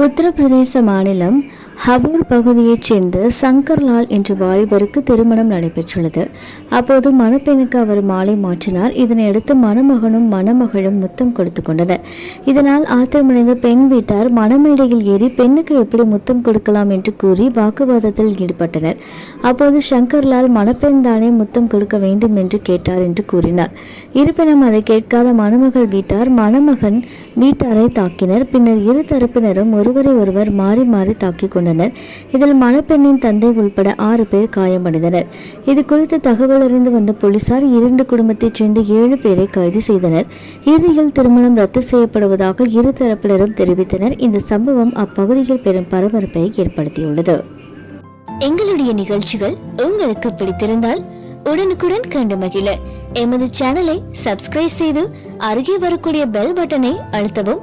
உத்தரப்பிரதேச மாநிலம் ஹபூர் பகுதியைச் சேர்ந்த சங்கர்லால் என்ற வாலிபருக்கு திருமணம் நடைபெற்றுள்ளது. அப்போது மணப்பெண்ணுக்கு அவர் மாலை மாற்றினார். இதனையடுத்து மணமகனும் மணமகளும் முத்தம் கொடுத்து கொண்டனர். இதனால் ஆத்திரமடைந்த பெண் வீட்டார் மணமேடையில் ஏறி பெண்ணுக்கு எப்படி முத்தம் கொடுக்கலாம் என்று கூறி வாக்குவாதத்தில் ஈடுபட்டனர். அப்போது சங்கர்லால் மணப்பெண் தானே முத்தம் கொடுக்க வேண்டும் என்று கேட்டார் என்று கூறினார். இருப்பினும் அதை கேட்காத மணமகள் வீட்டார் மணமகன் வீட்டாரை தாக்கினர். பின்னர் இரு தரப்பினரும் ஒருவரை ஒருவர் மாறி மாறி தாக்கிக் கொண்டனர். கொண்டனர் இதில் மணப்பெண்ணின் தந்தை உள்பட ஆறு பேர் காயமடைந்தனர். இது குறித்து தகவல் அறிந்து வந்த போலீசார் இரண்டு குடும்பத்தைச் சேர்ந்த ஏழு பேரை கைது செய்தனர். இறுதியில் திருமணம் ரத்து செய்யப்படுவதாக இரு தரப்பினரும் தெரிவித்தனர். இந்த சம்பவம் அப்பகுதியில் பெரும் பரபரப்பை ஏற்படுத்தியுள்ளது. எங்களுடைய நிகழ்ச்சிகள் உங்களுக்கு பிடித்திருந்தால் உடனுக்குடன் கண்டு மகிழ. எமது சேனலை சப்ஸ்கிரைப் செய்து அருகே வரக்கூடிய பெல் பட்டனை அழுத்தவும்.